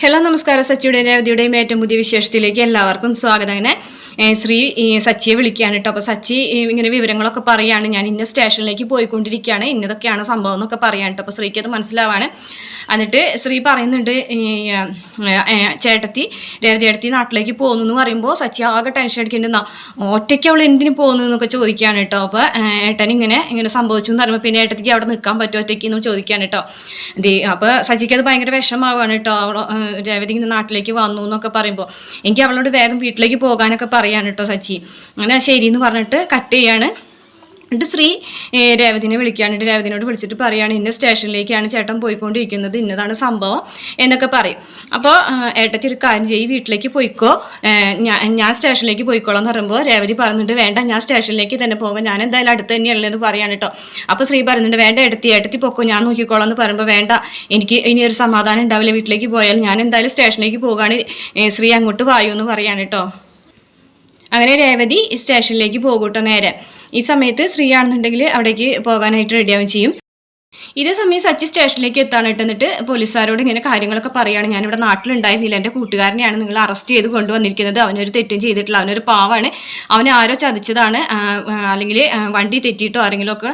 Hello നമസ്കാരം. സച്ചിയുടെ രേവതിയുടെയും ഏറ്റവും പുതിയ വിശേഷത്തിലേക്ക് എല്ലാവർക്കും സ്വാഗതം. അങ്ങനെ ശ്രീ സച്ചിയെ വിളിക്കുകയാണ് കേട്ടോ. അപ്പോൾ സച്ചി ഇങ്ങനെ വിവരങ്ങളൊക്കെ പറയാണ്. ഞാൻ ഇന്ന സ്റ്റേഷനിലേക്ക് പോയിക്കൊണ്ടിരിക്കുകയാണ്. ഇന്നതൊക്കെയാണ് സംഭവം എന്നൊക്കെ പറയാൻ കേട്ടോ. അപ്പോൾ ശ്രീക്ക് അത് മനസ്സിലാവാണ്. എന്നിട്ട് ശ്രീ പറയുന്നുണ്ട് ചേട്ടത്തി ചേട്ടത്തി നാട്ടിലേക്ക് പോകുന്നു എന്ന് പറയുമ്പോൾ സച്ചി ആകെ ടെൻഷൻ അടിക്കേണ്ടെന്നാ ഒറ്റയ്ക്ക് അവൾ എന്തിനു പോകുന്നു എന്നൊക്കെ ചോദിക്കുകയാണ് കേട്ടോ. അപ്പോൾ ഏട്ടൻ ഇങ്ങനെ ഇങ്ങനെ സംഭവിച്ചു എന്ന് പറയുമ്പോൾ പിന്നെ ഏട്ടത്തിക്ക് അവിടെ നിൽക്കാൻ പറ്റുമോ ഒറ്റയ്ക്ക് എന്ന് ചോദിക്കുകയാണ് കേട്ടോ. അപ്പോൾ സച്ചിക്ക് അത് ഭയങ്കര വിഷമാവാണ് കേട്ടോ. അവൾ രേവതി ഇങ്ങനെ നാട്ടിലേക്ക് വന്നു എന്നൊക്കെ പറയുമ്പോൾ. എനിക്ക് അവളോട് വേഗം വീട്ടിലേക്ക് പോകാനൊക്കെ പറയാണ് കേട്ടോ സച്ചി. അങ്ങനെ ശരി എന്ന് പറഞ്ഞിട്ട് കട്ട് ചെയ്യാണ്. എന്നിട്ട് ശ്രീ രേവതിനെ വിളിക്കുകയാണ്. രേവതിനോട് വിളിച്ചിട്ട് പറയുകയാണ് ഇന്ന സ്റ്റേഷനിലേക്കാണ് ചേട്ടൻ പോയിക്കൊണ്ടിരിക്കുന്നത്. ഇന്നതാണ് സംഭവം എന്നൊക്കെ പറയും. അപ്പോൾ ഏട്ടത്തി ഒരു കാര്യം ചെയ്യും വീട്ടിലേക്ക് പോയിക്കോ. ഞാൻ ഞാൻ സ്റ്റേഷനിലേക്ക് പോയിക്കോളാം എന്ന് പറയുമ്പോൾ രേവതി പറഞ്ഞിട്ട് വേണ്ട ഞാൻ സ്റ്റേഷനിലേക്ക് തന്നെ പോകാം. ഞാൻ എന്തായാലും അടുത്ത് തന്നെയല്ലേ എന്ന് പറയാണ് കേട്ടോ അപ്പോൾ ശ്രീ പറയുന്നുണ്ട് വേണ്ട എടുത്തി ഏട്ടത്തി പൊക്കോ. ഞാൻ നോക്കിക്കോളാം എന്ന് പറയുമ്പോൾ വേണ്ട എനിക്ക് ഇനി ഒരു സമാധാനം ഉണ്ടാവില്ല. വീട്ടിലേക്ക് പോയാൽ ഞാൻ എന്തായാലും സ്റ്റേഷനിലേക്ക് പോകുകയാണ് ശ്രീ അങ്ങോട്ട് വായു എന്ന് പറയാണ് കേട്ടോ അങ്ങനെ രേവതി സ്റ്റേഷനിലേക്ക് പോകൂട്ടോ നേരെ. ഈ സമയത്ത് ശ്രീ ആണെന്നുണ്ടെങ്കിൽ അവിടേക്ക് പോകാനായിട്ട് റെഡിയാവും ചെയ്യും. ഇതേ സമയം സച്ചി സ്റ്റേഷനിലേക്ക് എത്താനായിട്ട് എന്നിട്ട് പോലീസുകാരോട് ഇങ്ങനെ കാര്യങ്ങളൊക്കെ പറയുകയാണ് ഞാനിവിടെ നാട്ടിലുണ്ടായിരുന്നില്ല. എന്റെ കൂട്ടുകാരനെയാണ് നിങ്ങൾ അറസ്റ്റ് ചെയ്ത് കൊണ്ടുവന്നിരിക്കുന്നത്. അവനൊരു തെറ്റും ചെയ്തിട്ടില്ല. അവനൊരു പാവാണ്. അവനെ ആരോ ചതിച്ചതാണ്. അല്ലെങ്കിൽ വണ്ടി തെറ്റിയിട്ടോ ആരെങ്കിലും ഒക്കെ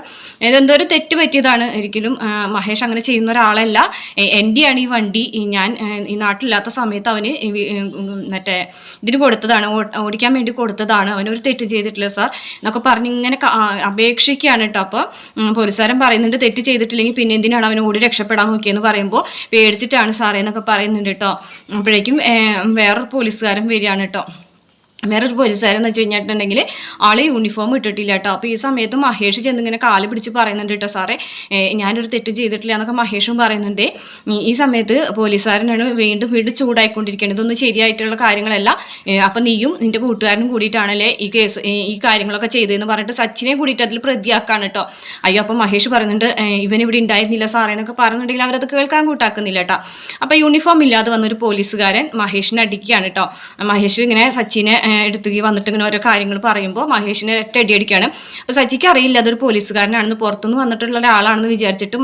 ഇതെന്തോ ഒരു തെറ്റ് പറ്റിയതാണ്. ഒരിക്കലും മഹേഷ് അങ്ങനെ ചെയ്യുന്ന ഒരാളല്ല. എന്റെയാണ് ഈ വണ്ടി. ഞാൻ ഈ നാട്ടിലില്ലാത്ത സമയത്ത് അവന് മറ്റേ ഇതിന് കൊടുത്തതാണ്. ഓടിക്കാൻ വേണ്ടി കൊടുത്തതാണ്. അവനൊരു തെറ്റ് ചെയ്തിട്ടില്ല സാർ. എന്നൊക്കെ പറഞ്ഞ് ഇങ്ങനെ അപേക്ഷിക്കുകയാണ് കേട്ടോ. അപ്പോൾ പോലീസുകാരൻ പറയുന്നുണ്ട് തെറ്റ് ചെയ്തിട്ടില്ലെങ്കിൽ പിന്നെ എന്തിനാണ് അവൻ ഓടി രക്ഷപ്പെടാൻ നോക്കിയെന്ന് പറയുമ്പോൾ പേടിച്ചിട്ടാണ് സാറേ എന്നൊക്കെ പറയുന്നുണ്ട് കേട്ടോ. അപ്പോഴേക്കും വേറൊരു പോലീസുകാരൻ വരികയാണ് കേട്ടോ. വേറൊരു പോലീസുകാരെന്ന് വെച്ച് കഴിഞ്ഞിട്ടുണ്ടെങ്കിൽ ആളെ യൂണിഫോം ഇട്ടിട്ടില്ല കേട്ടോ അപ്പോൾ ഈ സമയത്ത് മഹേഷ് ചെന്നിങ്ങനെ കാൽ പിടിച്ച് പറയുന്നുണ്ട് കേട്ടോ സാറേ ഞാനൊരു തെറ്റ് ചെയ്തിട്ടില്ല എന്നൊക്കെ മഹേഷും പറയുന്നുണ്ട്. ഈ- സമയത്ത് പോലീസുകാരനാണ് വീണ്ടും വീണ്ടും ചൂടായിക്കൊണ്ടിരിക്കുന്നത് ഇതൊന്നും ശരിയായിട്ടുള്ള കാര്യങ്ങളല്ല. അപ്പം നീയും നിന്റെ കൂട്ടുകാരനും കൂടിയിട്ടാണല്ലേ ഈ കേസ് ഈ കാര്യങ്ങളൊക്കെ ചെയ്തതെന്ന് പറഞ്ഞിട്ട് സച്ചിനെ കൂടിയിട്ട് അതിൽ പ്രതിയാക്കാണ് കേട്ടോ അയ്യോ അപ്പം മഹേഷ് പറയുന്നുണ്ട് ഇവൻ ഇവിടെ ഉണ്ടായിരുന്നില്ല സാറേ എന്നൊക്കെ പറയുന്നുണ്ടെങ്കിൽ അവരത് കേൾക്കാൻ കൂട്ടാക്കുന്നില്ല കേട്ടോ അപ്പോൾ യൂണിഫോം ഇല്ലാതെ വന്നൊരു പോലീസുകാരൻ മഹേഷിനെ അടിക്കുകയാണ് കേട്ടോ മഹേഷ് ഇങ്ങനെ സച്ചിനെ എടുത്തുകി വന്നിട്ട് ഇങ്ങനെ ഓരോ കാര്യങ്ങൾ പറയുമ്പോൾ മഹേഷിനെ ഒറ്റ അടി അടിക്കുകയാണ്. അപ്പോൾ സച്ചിക്ക് അറിയില്ല അതൊരു പോലീസുകാരനാണെന്ന് പുറത്തുനിന്ന് വന്നിട്ടുള്ള ഒരാളാണെന്ന് വിചാരിച്ചിട്ട്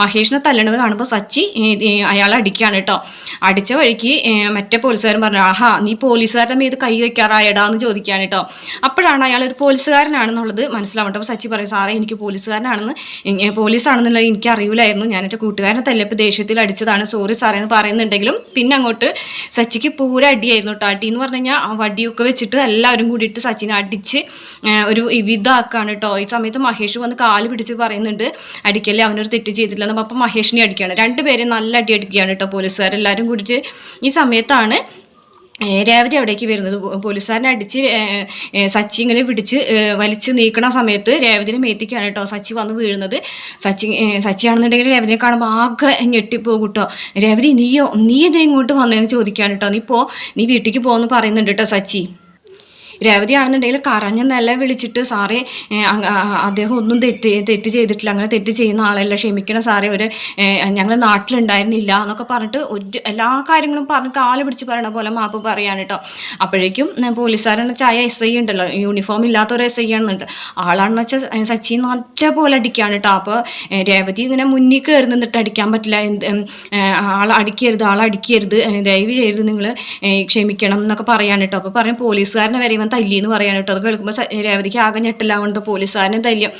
മഹേഷിനെ തല്ലണത് കാണുമ്പോൾ സച്ചി അയാളെ അടിക്കുകയാണ് കേട്ടോ. അടിച്ച വഴിക്ക് മറ്റേ പോലീസുകാരൻ പറഞ്ഞു ആഹാ നീ പോലീസുകാരുടെ മേത് കൈ വയ്ക്കാറായടാ എന്ന് ചോദിക്കുകയാണ് കേട്ടോ. അപ്പോഴാണ് അയാൾ ഒരു പോലീസുകാരനാണെന്നുള്ളത് മനസ്സിലാവട്ടെ അപ്പോൾ സച്ചി പറയും സാറേ എനിക്ക് പോലീസുകാരനാണെന്ന് പോലീസാണെന്നുള്ളത് എനിക്ക് അറിയില്ലായിരുന്നു. ഞാൻ എന്റെ കൂട്ടുകാരനെ തല്ലപ്പോൾ ദേഷ്യത്തിൽ അടിച്ചതാണ്. സോറി സാറേ എന്ന് പറയുന്നുണ്ടെങ്കിലും പിന്നെ അങ്ങോട്ട് സച്ചിക്ക് പൂര അടിയായിരുന്നു കേട്ടോ. അടി എന്ന് പറഞ്ഞു കഴിഞ്ഞാൽ ആ വടിയൊക്കെ വെച്ചിട്ട് എല്ലാവരും കൂടിയിട്ട് സച്ചിനെ അടിച്ച് ഒരു ഇതാക്കാണ് കേട്ടോ ഈ സമയത്ത് മഹേഷ് വന്ന് കാൽ പിടിച്ച് പറയുന്നുണ്ട് അടിക്കല്ലേ അവനൊരു തെറ്റ് ചെയ്തിട്ടില്ല. എന്നപ്പോൾ അപ്പം മഹേഷിനെ അടിക്കുകയാണ്. രണ്ടുപേരും നല്ല അടി അടിക്കുകയാണ് കേട്ടോ പോലീസുകാരെല്ലാവരും കൂടിയിട്ട് ഈ സമയത്താണ് രേവതി അവിടേക്ക് വരുന്നത്. പോലീസുകാരനെ അടിച്ച് സച്ചി ഇങ്ങനെ പിടിച്ച് വലിച്ച് നീക്കണ സമയത്ത് രേവതിനെ മേത്തിക്കാണ് കേട്ടോ സച്ചി വന്ന് വീഴുന്നത്. സച്ചി സച്ചി സച്ചിയാണെന്നുണ്ടെങ്കിൽ രേവതിനെ കാണുമ്പോൾ ആകെ ഞെട്ടിപ്പോകും കേട്ടോ. രേവതി നീയോ നീ എന്തിനാ ഇങ്ങോട്ട് വന്നതെന്ന് ചോദിക്കാണ് കേട്ടോ. നീ പോ നീ വീട്ടിലേക്ക് പോകുമെന്ന് പറയുന്നുണ്ട് കേട്ടോ സച്ചി. രേവതി ആണെന്നുണ്ടെങ്കിൽ കരഞ്ഞ നില വിളിച്ചിട്ട് സാറേ അദ്ദേഹം ഒന്നും തെറ്റ് തെറ്റ് ചെയ്തിട്ടില്ല. അങ്ങനെ തെറ്റ് ചെയ്യുന്ന ആളല്ല. ക്ഷമിക്കണം സാറേ. ഒരു ഞങ്ങൾ നാട്ടിലുണ്ടായിരുന്നില്ല എന്നൊക്കെ പറഞ്ഞിട്ട് ഒരു എല്ലാ കാര്യങ്ങളും പറഞ്ഞ് കാൽ പിടിച്ച് പറയണ പോലെ മാപ്പ് പറയാണ് കേട്ടോ. അപ്പോഴേക്കും ഏ, പോലീസുകാരെന്ന് ചായ എസ് ഐ ഉണ്ടല്ലോ. യൂണിഫോം ഇല്ലാത്തൊരു എസ് ഐ ആണെന്നുണ്ട്. ആളാണെന്ന് വെച്ചാൽ സച്ചി നല്ല പോലെ അടിക്കുകയാണ് കേട്ടോ. അപ്പോൾ രേവതി ഇങ്ങനെ മുന്നിൽ കയറി നിന്നിട്ട് അടിക്കാൻ പറ്റില്ല. എന്ത് ആൾ അടിക്കരുത് ആൾ അടിക്കരുത്. ദയവ് ചെയ്ത് നിങ്ങൾ ക്ഷമിക്കണം എന്നൊക്കെ പറയാൻ കേട്ടോ. അപ്പോൾ പറയും പോലീസുകാരനെ വരെ ഇവൻ തല്ലി എന്ന് പറയാൻ കേട്ടോ. അത് കേൾക്കുമ്പോൾ രേവതിക്ക് ആകെ ഞെട്ടില്ലാവുണ്ട് പോലീസുകാരനെ തല്ലിയും.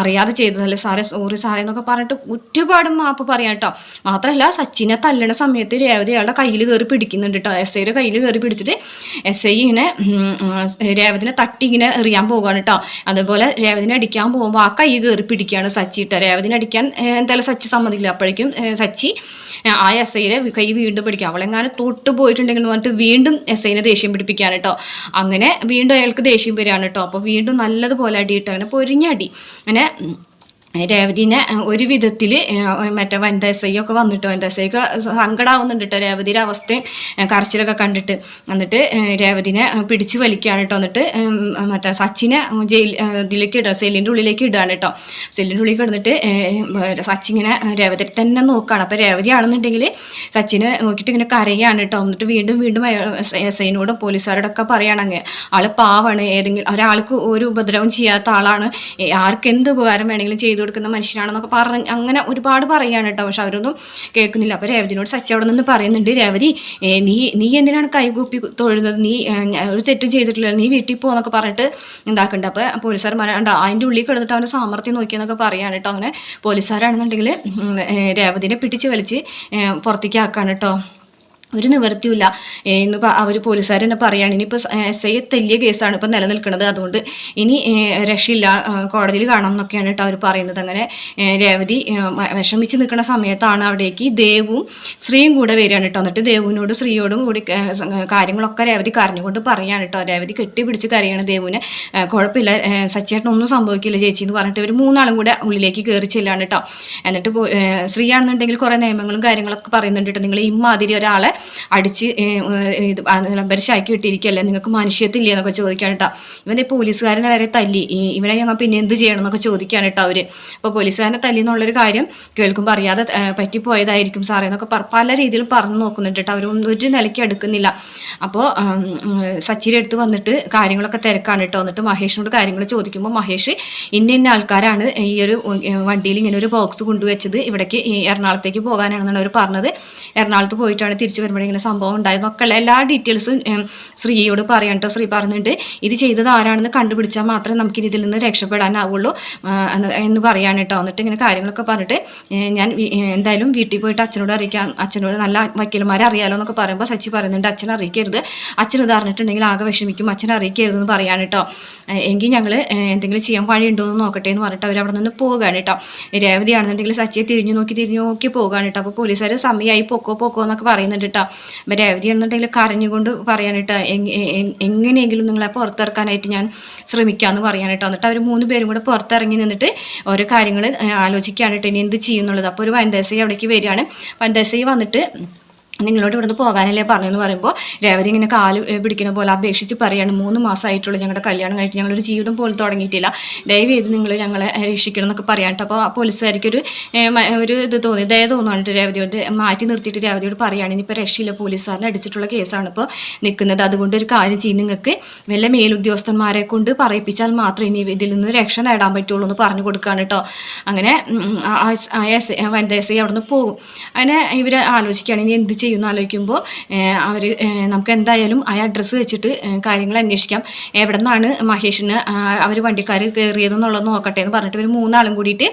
അറിയാതെ ചെയ്തതല്ലേ സാറേ? സോറി സാറേ എന്നൊക്കെ പറഞ്ഞിട്ട് ഒരുപാട് മാപ്പ് പറയാം കേട്ടോ. മാത്രമല്ല സച്ചിനെ തല്ലണ സമയത്ത് രേവതി അയാളുടെ കയ്യിൽ കയറി പിടിക്കുന്നുണ്ട് കേട്ടോ. എസ് ഐയുടെ കയ്യിൽ കയറി പിടിച്ചിട്ട് എസ് ഐ ഇങ്ങനെ രേവതിനെ തട്ടി ഇങ്ങനെ എറിയാൻ പോകുകയാണ് കേട്ടോ. അതുപോലെ രേവതിനെ അടിക്കാൻ പോകുമ്പോൾ ആ കൈ കയറി പിടിക്കുകയാണ് സച്ചി കേട്ടോ. രേവതിനെ അടിക്കാൻ എന്തായാലും സച്ചി സമ്മതിക്കില്ല. അപ്പോഴേക്കും സച്ചി ആ എസ് ഐനെ കൈ വീണ്ടും പിടിക്കുക അവളെങ്ങാനും തൊട്ട് പോയിട്ടുണ്ടെങ്കിൽ പറഞ്ഞിട്ട് വീണ്ടും എസ് ഐനെ ദേഷ്യം പിടിപ്പിക്കാൻ കേട്ടോ. അങ്ങനെ വീണ്ടും അയാൾക്ക് ദേഷ്യം വരികയാണ് കേട്ടോ. അപ്പോൾ വീണ്ടും നല്ലതുപോലെ അടിയിട്ട് അങ്ങനെ പൊരിഞ്ഞടി അങ്ങനെ രേവതിനെ ഒരു വിധത്തിൽ മറ്റേ വനിതാ എസ് ഐ ഒക്കെ വന്നിട്ട്? വനിതാ എസ് ഐക്ക് സങ്കടാവുന്നുണ്ട് കേട്ടോ രേവതിയുടെ അവസ്ഥയും കരച്ചിലൊക്കെ കണ്ടിട്ട്. എന്നിട്ട് രേവതിനെ പിടിച്ചു വലിക്കുകയാണ് കേട്ടോ എന്നിട്ട് മറ്റേ സച്ചിനെ ജയിൽ ഇതിലേക്ക് ഇടുക സെല്ലിന്റെ ഉള്ളിലേക്ക് ഇടുകയാണ് കേട്ടോ സെല്ലിന്റെ ഉള്ളിൽ കിടന്നിട്ട് സച്ചിങ്ങനെ സച്ചി രേവതി തന്നെ നോക്കുകയാണ്. അപ്പോൾ രേവതി ആണെന്നുണ്ടെങ്കിൽ സച്ചിനെ നോക്കിയിട്ട് ഇങ്ങനെ കരയാണ് കേട്ടോ എന്നിട്ട് വീണ്ടും വീണ്ടും എസ് ഐനോടും പോലീസുകാരോടൊക്കെ പറയുകയാണെങ്കിൽ ആൾ പാവാണ്. ഏതെങ്കിലും ഒരാൾക്ക് ഒരു ഉപദ്രവം ചെയ്യാത്ത ആളാണ്. ആർക്കെന്ത് ഉപകാരം വേണമെങ്കിലും ചെയ്തു കൊടുക്കുന്ന മനുഷ്യനാണെന്നൊക്കെ പറഞ്ഞ് അങ്ങനെ ഒരുപാട് പറയുകയാണ് കേട്ടോ. പക്ഷെ അവരൊന്നും കേൾക്കുന്നില്ല. അപ്പോൾ രേവതിനോട് സച്ചി അവിടെ നിന്ന് പറയുന്നുണ്ട് രേവതി നീ നീ എന്തിനാണ് കൈകൂപ്പി തൊഴുന്നത്? നീ ഒരു തെറ്റും ചെയ്തിട്ടില്ല. നീ വീട്ടിൽ പോകുന്നൊക്കെ പറഞ്ഞിട്ട് എന്താക്കുന്നുണ്ട് അപ്പോൾ പോലീസുകാർ ഉണ്ട് അതിന്റെ ഉള്ളിൽ കിടന്നിട്ട് അവന്റെ സാമർത്ഥ്യം നോക്കിയെന്നൊക്കെ പറയാണ് കേട്ടോ. അങ്ങനെ പോലീസുകാരാണെന്നുണ്ടെങ്കിൽ രേവതിനെ പിടിച്ച് വലിച്ച് പുറത്തേക്ക് ആക്കാണ് കേട്ടോ. ഒരു നിവൃത്തിയില്ല എന്ന് അവർ പോലീസുകാർ തന്നെ പറയുകയാണ് ഇനിയിപ്പോൾ എസ് ഐ തല്ലിയ കേസാണ് ഇപ്പം നിലനിൽക്കുന്നത്. അതുകൊണ്ട് ഇനി രക്ഷയില്ല കോടതിയിൽ കാണണം എന്നൊക്കെയാണ് കേട്ടോ അവർ പറയുന്നത്. അങ്ങനെ രേവതി വിഷമിച്ച് നിൽക്കുന്ന സമയത്താണ് അവിടേക്ക് ദേവും ശ്രീയും കൂടെ വരികയാണ് കേട്ടോ. എന്നിട്ട് ദേവുവിനോട് ശ്രീയോടും കൂടി കാര്യങ്ങളൊക്കെ രേവതി കരഞ്ഞുകൊണ്ട് പറയാണ് കേട്ടോ. രേവതി കെട്ടിപ്പിടിച്ച് കരയാണ് ദേവുവിനെ. കുഴപ്പമില്ല ഒന്നും സംഭവിക്കില്ല ചേച്ചി എന്ന് പറഞ്ഞിട്ട് ഇവർ മൂന്നാളും കൂടെ ഉള്ളിലേക്ക് കയറി ചെല്ലാണ് കേട്ടോ. എന്നിട്ട് ശ്രീയാണെന്നുണ്ടെങ്കിൽ കുറേ നിയമങ്ങളും കാര്യങ്ങളൊക്കെ പറയുന്നുണ്ട് കേട്ടോ. നിങ്ങൾ ഇമാതിരി ഒരാളെ അടിച്ച് ഇത് നമ്പരിശാക്കി ഇട്ടിരിക്കല്ലേ? നിങ്ങൾക്ക് മനുഷ്യത്തില്ലേ എന്നൊക്കെ ചോദിക്കാൻ കേട്ടോ. ഇവന്റെ പോലീസുകാരനെ വരെ തല്ലി. ഇവനെ ഞങ്ങൾ പിന്നെ എന്ത് ചെയ്യണം എന്നൊക്കെ ചോദിക്കാൻ കേട്ടോ അവർ അപ്പോൾ പോലീസുകാരനെ തല്ലി എന്നുള്ളൊരു കാര്യം കേൾക്കുമ്പോൾ അറിയാതെ പറ്റിപ്പോയതായിരിക്കും സാറേ എന്നൊക്കെ പല രീതിയിലും പറഞ്ഞു നോക്കുന്നുണ്ട് കേട്ടോ. അവരൊന്നും ഒരു നിലയ്ക്ക് എടുക്കുന്നില്ല അപ്പോൾ സച്ചിരി എടുത്ത് വന്നിട്ട് കാര്യങ്ങളൊക്കെ തിരക്കാണ് കേട്ടോ. എന്നിട്ട് മഹേഷിനോട് കാര്യങ്ങൾ ചോദിക്കുമ്പോൾ മഹേഷ് ഇന്ന ഇന്ന ആൾക്കാരാണ് ഈ ഒരു വണ്ടിയിൽ ഇങ്ങനെ ഒരു ബോക്സ് കൊണ്ടുവച്ചത്. ഇവിടേക്ക് എറണാകുളത്തേക്ക് പോകാനാണെന്നാണ് അവർ പറഞ്ഞത്. എറണാകുളത്ത് പോയിട്ടാണ് തിരിച്ചു വരുമ്പോൾ ഇങ്ങനെ സംഭവം ഉണ്ടായതെന്നൊക്കെ ഉള്ള എല്ലാ ഡീറ്റെയിൽസും ശ്രീയോട് പറയാൻ കേട്ടോ ശ്രീ പറഞ്ഞിട്ട് ഇത് ചെയ്തത് ആരാണെന്ന് കണ്ടുപിടിച്ചാൽ മാത്രമേ നമുക്കിനി ഇതിൽ നിന്ന് രക്ഷപ്പെടാനാവുള്ളൂ എന്ന് പറയാൻ കേട്ടോ എന്നിട്ട് ഇങ്ങനെ കാര്യങ്ങളൊക്കെ പറഞ്ഞിട്ട് ഞാൻ എന്തായാലും വീട്ടിൽ പോയിട്ട് അച്ഛനോട് അറിയിക്കാൻ അച്ഛനോട് നല്ല വക്കീലന്മാരെ അറിയാലോ എന്നൊക്കെ പറയുമ്പോൾ സച്ചി പറയുന്നുണ്ട് അച്ഛൻ അറിയിക്കരുത്. അച്ഛൻ ഇത് അറിഞ്ഞിട്ടുണ്ടെങ്കിൽ ആകെ വിഷമിക്കും. അച്ഛൻ അറിയിക്കരുതെന്ന് പറയാൻ കേട്ടോ എങ്കിൽ ഞങ്ങൾ എന്തെങ്കിലും ചെയ്യാൻ വഴിയുണ്ടോ എന്ന് നോക്കട്ടെ എന്ന് പറഞ്ഞിട്ട് അവർ അവിടെ നിന്ന് പോവുകയാണ് കേട്ടോ രേവതിയാണെന്നുണ്ടെങ്കിൽ സച്ചിയെ തിരിഞ്ഞു നോക്കി തിരിഞ്ഞു നോക്കി പോവുകയാണ് കേട്ടോ അപ്പോൾ പോലീസുകാർ സമയമായി പൊക്കോ പൊക്കോ എന്നൊക്കെ പറയുന്നുണ്ട് അപ്പോൾ എവിടെയാണെന്നുണ്ടെങ്കിലും കരഞ്ഞുകൊണ്ട് കേട്ടോ എ- എങ്ങനെയെങ്കിലും നിങ്ങളെ പുറത്തിറക്കാനായിട്ട് ഞാൻ ശ്രമിക്കാമെന്ന് പറയാൻ കേട്ടോ എന്നിട്ട് അവർ മൂന്ന് പേരും കൂടെ പുറത്തിറങ്ങി നിന്നിട്ട് ഓരോ കാര്യങ്ങൾ ആലോചിക്കുകയാണ് കേട്ടോ ഇനി എന്ത് ചെയ്യുന്നുള്ളത്. അപ്പോൾ ഒരു വനിതാസൈ അവിടേക്ക് വരികയാണ്. വനിതാസൈ വന്നിട്ട് നിങ്ങളോട് ഇവിടുന്ന് പോകാനല്ലേ പറഞ്ഞെന്ന് പറയുമ്പോൾ രേവതി ഇങ്ങനെ കാൽ പിടിക്കുന്ന പോലെ അപേക്ഷിച്ച് പറയാണ് മൂന്ന് മാസമായിട്ടുള്ളൂ ഞങ്ങളുടെ കല്യാണം കഴിഞ്ഞിട്ട് ഞങ്ങളൊരു ജീവിതം പോലും തുടങ്ങിയിട്ടില്ല. ദയവ് ചെയ്ത് നിങ്ങൾ ഞങ്ങളെ രക്ഷിക്കണം എന്നൊക്കെ പറയാൻ കേട്ടോ അപ്പോൾ ആ പോലീസുകാർക്കൊരു ഒരു ഇത് തോന്നി ദയ തോന്നുന്നുണ്ട് രേവതിയോട്. മാറ്റി നിർത്തിയിട്ട് രേവതിയോട് പറയുകയാണ് ഇനിയിപ്പോൾ രക്ഷയില്ല പോലീസുകാരനെ അടിച്ചിട്ടുള്ള കേസാണ് ഇപ്പോൾ നിൽക്കുന്നത് അതുകൊണ്ട് ഒരു കാര്യം ചെയ്യും നിങ്ങൾക്ക് വല്ല മേലുദ്യോഗസ്ഥന്മാരെ കൊണ്ട് പറയിപ്പിച്ചാൽ മാത്രമേ ഇനി ഇതിൽ നിന്ന് രക്ഷ നേടാൻ പറ്റുള്ളൂ എന്ന് പറഞ്ഞു കൊടുക്കുകയാണ് കേട്ടോ അങ്ങനെ വനിത എസ് ഐ അവിടെ നിന്ന് പോകും. അങ്ങനെ ഇവർ ആലോചിക്കുകയാണ് ഇനി എന്ത് ചെയ്യുമെന്ന് ആലോചിക്കുമ്പോൾ അവർ നമുക്ക് എന്തായാലും ആ അഡ്രസ്സ് വെച്ചിട്ട് കാര്യങ്ങൾ അന്വേഷിക്കാം. എവിടെ നിന്നാണ് മഹേഷിന് അവർ വണ്ടിക്കാർ കയറിയതെന്നുള്ളത് നോക്കട്ടെ എന്ന് പറഞ്ഞിട്ട് ഒരു മൂന്നാളും കൂടിയിട്ട്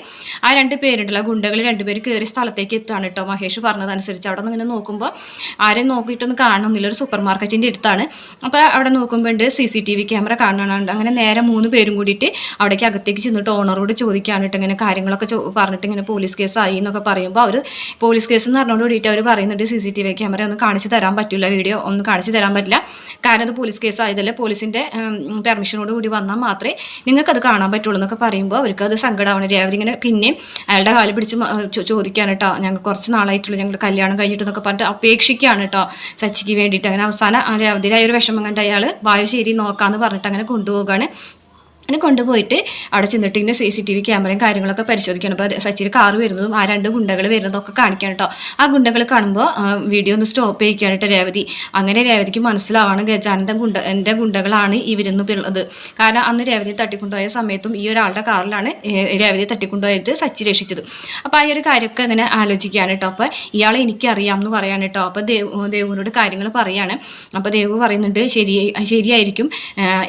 ആ രണ്ട് പേരുണ്ടല്ലോ ഗുണ്ടകൾ രണ്ടുപേര് കയറി സ്ഥലത്തേക്ക് എത്തുകയാണ് കേട്ടോ. മഹേഷ് പറഞ്ഞതനുസരിച്ച് അവിടെ നിന്ന് ഇങ്ങനെ നോക്കുമ്പോൾ ആരെയും നോക്കിയിട്ടൊന്നും കാണുന്നില്ല. ഒരു സൂപ്പർ മാർക്കറ്റിന്റെ അടുത്താണ്. അപ്പോൾ അവിടെ നോക്കുമ്പോൾ ഉണ്ട് C C T V camera കാണാനുണ്ട് അങ്ങനെ നേരെ മൂന്ന് പേരും കൂടിയിട്ട് അവിടേക്ക് അകത്തേക്ക് ചെന്നിട്ട് ഓണറോട് ചോദിക്കാനിട്ട് ഇങ്ങനെ കാര്യങ്ങളൊക്കെ പറഞ്ഞിട്ട് ഇങ്ങനെ പോലീസ് കേസ് ആയി എന്നൊക്കെ പറയുമ്പോൾ അവർ പോലീസ് കേസ് എന്ന് പറഞ്ഞുകൊണ്ട് കൂടിയിട്ട് അവർ പറയുന്നുണ്ട് C C T V camera ഒന്നും കാണിച്ചു തരാൻ പറ്റില്ല. വീഡിയോ ഒന്നും കാണിച്ചു തരാൻ പറ്റില്ല. കാരണം അത് പോലീസ് കേസ് ആയതല്ലേ? പോലീസിന്റെ പെർമിഷനോട് കൂടി വന്നാൽ മാത്രമേ നിങ്ങൾക്കത് കാണാൻ പറ്റുള്ളൂ എന്നൊക്കെ പറയുമ്പോൾ അവർക്ക് അത് സങ്കടമാണ് രേവതി ഇങ്ങനെ പിന്നെയും അയാളുടെ കാൽ പിടിച്ച് ചോദിക്കാൻ കേട്ടോ ഞങ്ങൾ കുറച്ച് നാളായിട്ടുള്ളൂ. ഞങ്ങൾ കല്യാണം കഴിഞ്ഞിട്ടെന്നൊക്കെ പറഞ്ഞിട്ട് അപേക്ഷിക്കുകയാണ് കേട്ടോ സച്ചിക്ക് വേണ്ടിയിട്ട്. അങ്ങനെ അവസാനം ആ ഒരു വിഷമം കണ്ട് അയാൾ വായു ശരി നോക്കാമെന്ന് പറഞ്ഞിട്ട് അങ്ങനെ കൊണ്ടുപോവുകയാണ്. അങ്ങനെ കൊണ്ടുപോയിട്ട് അവിടെ ചെന്നിട്ട് ഇങ്ങനെ സി സി ടി വി ക്യാമറയും കാര്യങ്ങളൊക്കെ പരിശോധിക്കണം. അപ്പോൾ സച്ചിന് കാറ് വരുന്നതും ആ രണ്ട് ഗുണ്ടകൾ വരുന്നതൊക്കെ കാണിക്കണം കേട്ടോ ആ ഗുണ്ടകൾ കാണുമ്പോൾ വീഡിയോ ഒന്ന് സ്റ്റോപ്പ് ചെയ്യിക്കാനായിട്ട് രേവതി. അങ്ങനെ രേവതിക്ക് മനസ്സിലാവാണ് ഗജാനന്ദൻ ഗുണ്ട എന്റെ ഗുണ്ടകളാണ് ഇവരെന്ന് ഉള്ളത് കാരണം അന്ന് രേവതി തട്ടിക്കൊണ്ടുപോയ സമയത്തും ഈ ഒരാളുടെ കാറിലാണ് രേവതി തട്ടിക്കൊണ്ടുപോയിട്ട് സച്ചി രക്ഷിച്ചത്. അപ്പോൾ ആ ഒരു കാര്യമൊക്കെ അങ്ങനെ ആലോചിക്കുകയാണ് കേട്ടോ അപ്പോൾ ഇയാളെ എനിക്കറിയാം എന്ന് പറയാൻ കേട്ടോ അപ്പോൾ ദേവ് ദേവുവിനോട് കാര്യങ്ങൾ പറയാണ്. അപ്പോൾ ദേവ് പറയുന്നുണ്ട് ശരി ശരിയായിരിക്കും.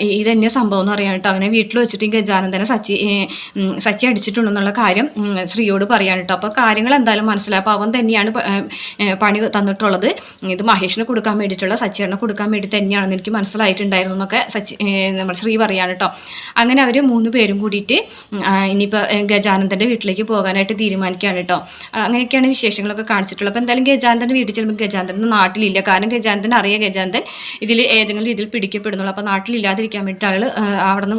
ഇതന്നെ ഇത് തന്നെ സംഭവം എന്ന് പറയാൻ കേട്ടോ അങ്ങനെ വീട്ടിൽ വെച്ചിട്ട് ഈ ഗജാനന്ദനെ സച്ചി സച്ചി അടിച്ചിട്ടുണ്ടെന്നുള്ള കാര്യം ശ്രീയോട് പറയാൻ കേട്ടോ. അപ്പോൾ കാര്യങ്ങൾ എന്തായാലും മനസ്സിലായി. അപ്പോൾ അവൻ തന്നെയാണ് പണി തന്നിട്ടുള്ളത്. ഇത് മഹേഷിന് കൊടുക്കാൻ വേണ്ടിയിട്ടുള്ള സച്ചിയേട്ടനെ കൊടുക്കാൻ വേണ്ടി തന്നെയാണെന്ന് എനിക്ക് മനസ്സിലായിട്ടുണ്ടായിരുന്നു എന്നൊക്കെ സച്ചി നമ്മൾ ശ്രീ പറയാണ് കേട്ടോ. അങ്ങനെ അവർ മൂന്ന് പേരും കൂടിയിട്ട് ഇനിയിപ്പോൾ ഗജാനന്ദന്റെ വീട്ടിലേക്ക് പോകാനായിട്ട് തീരുമാനിക്കുകയാണ് കേട്ടോ. അങ്ങനെയൊക്കെയാണ് വിശേഷങ്ങളൊക്കെ കാണിച്ചിട്ടുള്ളത്. അപ്പോൾ എന്തായാലും ഗജാനന്ദന്റെ വീട്ടിൽ ചെല്ലുമ്പോൾ ഗജാനന്ദൻ നാട്ടിലില്ല. കാരണം ഗജാനന്ദൻ അറിയാം ഗജാനന്ദൻ ഇതിൽ ഏതെങ്കിലും രീതിയിൽ പിടിക്കപ്പെടുന്നുള്ളൂ. അപ്പോൾ നാട്ടിലില്ലാതിരിക്കാൻ വേണ്ടിയിട്ട് അയാൾ അവിടെ നിന്ന്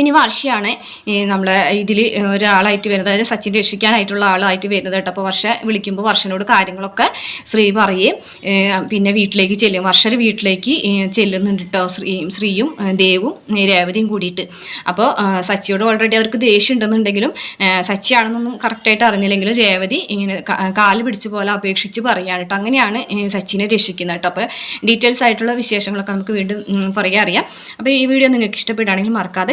ഇനി വർഷയാണ് നമ്മളെ ഇതിൽ ഒരാളായിട്ട് വരുന്നത് അതായത് സച്ചിൻ രക്ഷിക്കാനായിട്ടുള്ള ആളായിട്ട് വരുന്നത് കേട്ടോ. അപ്പോൾ വർഷ വിളിക്കുമ്പോൾ വർഷനോട് കാര്യങ്ങളൊക്കെ ശ്രീ പറയും. പിന്നെ വീട്ടിലേക്ക് ചെല്ലും. വർഷയുടെ വീട്ടിലേക്ക് ചെല്ലുന്നുണ്ട് കേട്ടോ ശ്രീ ശ്രീയും ദേവും രേവതിയും കൂടിയിട്ട്. അപ്പോൾ സച്ചിയോട് ഓൾറെഡി അവർക്ക് ദേഷ്യം ഉണ്ടെന്നുണ്ടെങ്കിലും സച്ചിയാണെന്നൊന്നും കറക്റ്റായിട്ട് അറിഞ്ഞില്ലെങ്കിലും രേവതി ഇങ്ങനെ കാൽ പിടിച്ച് പോലെ അപേക്ഷിച്ച് പറയുകയാണ് കേട്ടോ അങ്ങനെയാണ് സച്ചിനെ രക്ഷിക്കുന്നത് കേട്ടോ അപ്പോൾ ഡീറ്റെയിൽസ് ആയിട്ടുള്ള വിശേഷങ്ങളൊക്കെ നമുക്ക് വീണ്ടും പറയാൻ അറിയാം. അപ്പോൾ ഈ വീഡിയോ നിങ്ങൾക്ക് ഇഷ്ടപ്പെടുകയാണെങ്കിൽ മറക്കാതെ